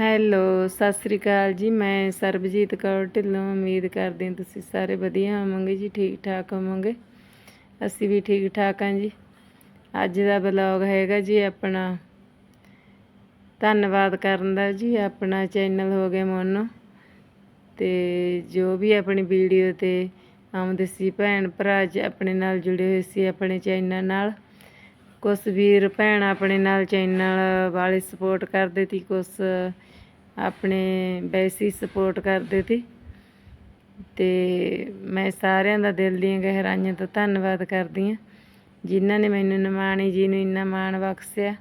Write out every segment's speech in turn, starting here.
Hello, Sat Sri ਅਕਾਲ ਜੀ। ਮੈਂ ਸਰਬਜੀਤ ਕੌਰ ਢਿੱਲੋਂ। ਉਮੀਦ ਕਰਦੀ ਹਾਂ ਤੁਸੀਂ ਸਾਰੇ ਵਧੀਆ ਹੋਵੋਗੇ ਜੀ ਠੀਕ ਠਾਕ ਹੋਵੋਗੇ। ਅਸੀਂ ਵੀ ਠੀਕ ਠਾਕ ਹਾਂ ਜੀ। ਅੱਜ ਦਾ ਬਲੌਗ ਹੈਗਾ ਜੀ ਆਪਣਾ। ਧੰਨਵਾਦ ਕਰਨ ਦਾ ਜੀ, ਆਪਣਾ ਚੈਨਲ ਹੋ ਗਿਆ ਮੋਨੋ। ਤੇ ਜੋ ਵੀ ਆਪਣੀ ਵੀਡੀਓ ਤੇ ਆਉਂਦੇ ਸੀ ਭੈਣ ਭਰਾ ਜੀ ਆਪਣੇ ਨਾਲ ਜੁੜੇ ਹੋਏ ਸੀ, ਆਪਣੇ ਚੈਨਲ ਨਾਲ। ਕੁਛ ਵੀਰ ਭੈਣ ਆਪਣੇ ਨਾਲ ਚੈਨਲ ਵਾਲੇ ਸਪੋਰਟ ਕਰਦੇ ਤੀ ਕੁਛ ਆਪਣੇ ਵੈਸੀ ਸਪੋਰਟ ਕਰਦੇ ਤੀ। ਤੇ ਮੈਂ ਸਾਰਿਆਂ ਦਾ ਦਿਲ ਦੀਆਂ ਗਹਿਰਾਈਆਂ ਤੋਂ ਧੰਨਵਾਦ ਕਰਦੀ ਹਾਂ ਜਿਨ੍ਹਾਂ ਨੇ ਮੈਨੂੰ ਨਿਮਾਣੀ ਜੀ ਨੂੰ ਇੰਨਾ ਮਾਣ ਬਖਸ਼ਿਆ।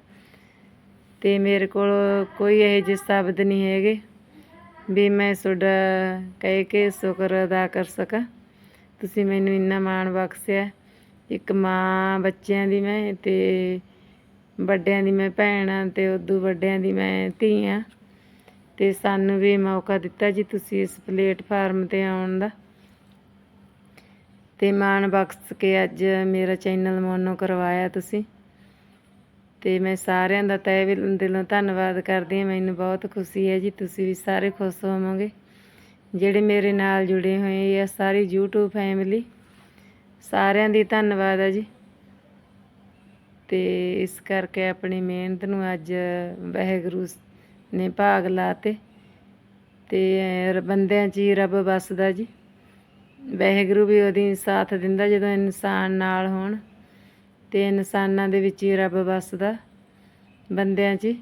ਤੇ ਮੇਰੇ ਕੋਲ ਕੋਈ ਇਹੋ ਜਿਹੇ ਸ਼ਬਦ ਨਹੀਂ ਹੈਗੇ ਵੀ ਮੈਂ ਤੁਹਾਡਾ ਕਹਿ ਕੇ ਸ਼ੁਕਰ ਅਦਾ ਕਰ ਸਕਾਂ। ਤੁਸੀਂ ਮੈਨੂੰ ਇੰਨਾ ਮਾਣ ਬਖਸ਼ਿਆ। ਇੱਕ ਮਾਂ ਬੱਚਿਆਂ ਦੀ ਮੈਂ ਤੇ ਵੱਡਿਆਂ ਦੀ ਮੈਂ ਭੈਣ ਆ ਤੇ ਉਦੋਂ ਵੱਡਿਆਂ ਦੀ ਮੈਂ ਧੀ ਆ। ਤੇ ਸਾਨੂੰ ਵੀ ਮੌਕਾ ਦਿੱਤਾ ਜੀ ਤੁਸੀਂ ਇਸ ਪਲੇਟਫਾਰਮ ਤੇ ਆਉਣ ਦਾ। ਤੇ ਮਾਣ ਬਖਸ਼ ਕੇ ਅੱਜ ਮੇਰਾ ਚੈਨਲ ਮੋਨੋ ਕਰਵਾਇਆ ਤੁਸੀਂ। ਤੇ ਮੈਂ ਸਾਰਿਆਂ ਦਾ ਤਹਿ ਦਿਲੋਂ ਧੰਨਵਾਦ ਕਰਦੀ ਹਾਂ ਮੈਨੂੰ ਬਹੁਤ ਖੁਸ਼ੀ ਹੈ ਜੀ ਤੁਸੀਂ ਵੀ ਸਾਰੇ ਖੁਸ਼ ਹੋਵੋਗੇ। ਜਿਹੜੇ ਮੇਰੇ ਨਾਲ ਜੁੜੇ ਹੋਏ ਆ, ਸਾਰੀ YouTube ਫੈਮਿਲੀ ਸਾਰਿਆਂ ਦੀ ਧੰਨਵਾਦ ਹੈ ਜੀ। ਤੇ ਇਸ ਕਰਕੇ ਆਪਣੀ ਮਿਹਨਤ ਨੂੰ ਅੱਜ ਵਾਹਿਗੁਰੂ ਨੇ ਭਾਗ ਲਾਤੇ। ਤੇ ਬੰਦਿਆਂ 'ਚ ਹੀ ਰੱਬ ਵੱਸਦਾ ਜੀ। ਵਾਹਿਗੁਰੂ ਵੀ ਉਹਦੀ ਸਾਥ ਦਿੰਦਾ ਜਦੋਂ ਇਨਸਾਨ ਨਾਲ ਹੋਣ। ਤੇ ਇਨਸਾਨਾਂ ਦੇ ਵਿੱਚ ਹੀ ਰੱਬ ਵੱਸਦਾ ਬੰਦਿਆਂ 'ਚ ਹੀ।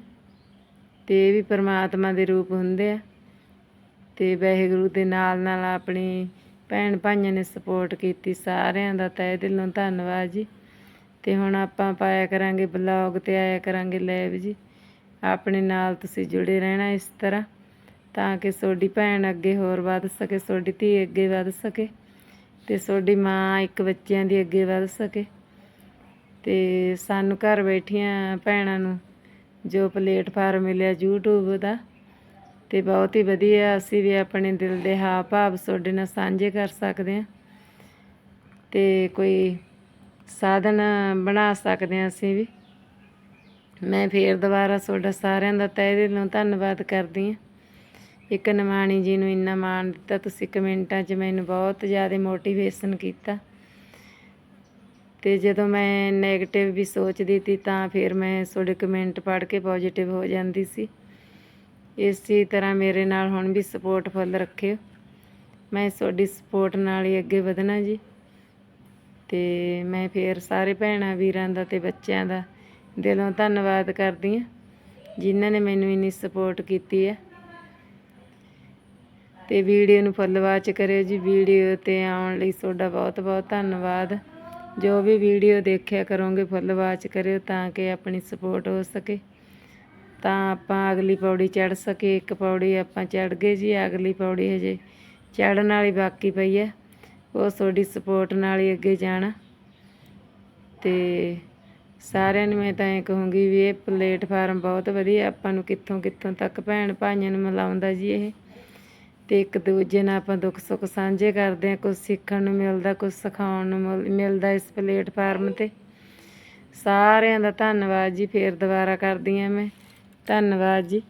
ਤੇ ਇਹ ਵੀ ਪਰਮਾਤਮਾ ਦੇ ਰੂਪ ਹੁੰਦੇ ਆ। ਤੇ ਵਾਹਿਗੁਰੂ ਦੇ ਨਾਲ ਨਾਲ ਆਪਣੀ ਭੈਣ ਭਾਈਆਂ ਨੇ ਸਪੋਰਟ ਕੀਤੀ ਸਾਰਿਆਂ ਦਾ, ਤਹਿ ਦਿਲੋਂ ਧੰਨਵਾਦ ਜੀ। ਤੇ ਹੁਣ ਆਪਾਂ ਪਾਇਆ ਕਰਾਂਗੇ ਬਲੌਗ ਤੇ ਆਇਆ ਕਰਾਂਗੇ ਲਾਈਵ ਜੀ। ਆਪਣੇ ਨਾਲ ਤੁਸੀਂ ਜੁੜੇ ਰਹਿਣਾ ਇਸ ਤਰ੍ਹਾਂ, ਤਾਂ ਕਿ ਤੁਹਾਡੀ ਭੈਣ ਅੱਗੇ ਹੋਰ ਵੱਧ ਸਕੇ, ਤੁਹਾਡੀ ਧੀ ਅੱਗੇ ਵੱਧ ਸਕੇ, ਤੇ ਤੁਹਾਡੀ ਮਾਂ ਇੱਕ ਬੱਚਿਆਂ ਦੀ ਅੱਗੇ ਵੱਧ ਸਕੇ। ਤੇ ਸਾਨੂੰ ਘਰ ਬੈਠੀਆਂ ਭੈਣਾਂ ਨੂੰ ਜੋ ਪਲੇਟਫਾਰਮ ਮਿਲਿਆ YouTube ਦਾ ਤੇ ਬਹੁਤ ਹੀ ਵਧੀਆ ਅਸੀਂ ਵੀ ਆਪਣੇ ਦਿਲ ਦੇ ਹਾਵ ਭਾਵ ਤੁਹਾਡੇ ਨਾਲ ਸਾਂਝੇ ਕਰ ਸਕਦੇ ਹਾਂ। ਤੇ ਕੋਈ ਸਾਧਨ ਬਣਾ ਸਕਦੇ ਹਾਂ ਅਸੀਂ ਵੀ। ਮੈਂ ਫੇਰ ਦੁਬਾਰਾ ਤੁਹਾਡਾ ਸਾਰਿਆਂ ਦਾ ਤਹਿ ਦਿਲੋਂ ਧੰਨਵਾਦ ਕਰਦੀ ਹਾਂ। ਇੱਕ ਨਿਮਾਣੀ ਜੀ ਨੂੰ ਇੰਨਾ ਮਾਣ ਦਿੱਤਾ, ਤੁਸੀਂ ਕਮੈਂਟਾਂ 'ਚ ਮੈਨੂੰ ਬਹੁਤ ਜ਼ਿਆਦਾ ਮੋਟੀਵੇਸ਼ਨ ਕੀਤਾ। ਤੇ ਜਦੋਂ ਮੈਂ 네ਗੇਟਿਵ ਵੀ ਸੋਚਦੀ ਸੀ ਤਾਂ ਫਿਰ ਮੈਂ ਤੁਹਾਡੇ ਕਮੈਂਟ ਪੜ੍ਹ ਕੇ ਪੋਜੀਟਿਵ ਹੋ ਜਾਂਦੀ ਸੀ। ਇਸੇ ਤਰ੍ਹਾਂ ਮੇਰੇ ਨਾਲ ਹੁਣ ਵੀ ਸਪੋਰਟ ਫੁੱਲ ਰੱਖਿਓ। ਮੈਂ ਤੁਹਾਡੀ ਸਪੋਰਟ ਨਾਲ ਹੀ ਅੱਗੇ ਵਧਣਾ ਜੀ। ਤੇ ਮੈਂ ਫੇਰ ਸਾਰੇ ਭੈਣਾਂ ਵੀਰਾਂ ਦਾ ਤੇ ਬੱਚਿਆਂ ਦਾ ਦਿਲੋਂ ਧੰਨਵਾਦ ਕਰਦੀ ਹਾਂ, ਜਿਨ੍ਹਾਂ ਨੇ ਮੈਨੂੰ ਇੰਨੀ ਸਪੋਰਟ ਕੀਤੀ ਹੈ। ਤੇ ਵੀਡੀਓ ਨੂੰ ਫੁੱਲ ਵਾਚ ਕਰਿਓ ਜੀ, ਵੀਡੀਓ ਤੇ ਆਉਣ ਲਈ ਤੁਹਾਡਾ ਬਹੁਤ ਬਹੁਤ ਧੰਨਵਾਦ। ਜੋ ਵੀ ਵੀਡੀਓ ਦੇਖਿਆ ਕਰੋਗੇ ਫੁੱਲ ਵਾਚ ਕਰਿਓ ਤਾਂ ਕਿ ਆਪਣੀ ਸਪੋਰਟ ਹੋ ਸਕੇ। ਤਾਂ ਆਪਾਂ ਅਗਲੀ ਪੌੜੀ ਚੜ ਸਕੇ ਇੱਕ ਪੌੜੀ ਆਪਾਂ ਚੜ ਗਏ ਜੀ, ਅਗਲੀ ਪੌੜੀ ਹਜੇ ਚੜਨ ਵਾਲੀ ਬਾਕੀ ਪਈ ਹੈ। ਉਹ ਤੁਹਾਡੀ ਸਪੋਰਟ ਨਾਲ ਹੀ ਅੱਗੇ ਜਾਣਾ। ਤੇ ਸਾਰਿਆਂ ਨੂੰ ਮੈਂ ਤਾਂ ਇਹ ਕਹੂੰਗੀ ਵੀ ਇਹ ਪਲੇਟਫਾਰਮ ਬਹੁਤ ਵਧੀਆ, ਆਪਾਂ ਨੂੰ ਕਿੱਥੋਂ ਕਿੱਥੋਂ ਤੱਕ ਭੈਣ ਭਾਈਆਂ ਨੂੰ ਮਿਲਾਉਂਦਾ ਜੀ ਇਹ। ਤੇ ਇੱਕ ਦੂਜੇ ਨਾਲ ਆਪਾਂ ਦੁੱਖ ਸੁੱਖ ਸਾਂਝੇ ਕਰਦੇ ਹਾਂ ਕੁਝ ਸਿੱਖਣ ਨੂੰ ਮਿਲਦਾ ਕੁਝ ਸਿਖਾਉਣ ਨੂੰ ਮਿਲ- ਮਿਲਦਾ ਇਸ ਪਲੇਟਫਾਰਮ ਤੇ। ਸਾਰਿਆਂ ਦਾ ਧੰਨਵਾਦ ਜੀ, ਫੇਰ ਦੁਬਾਰਾ ਕਰਦੀ ਹਾਂ ਮੈਂ। ਧੰਨਵਾਦ ਜੀ।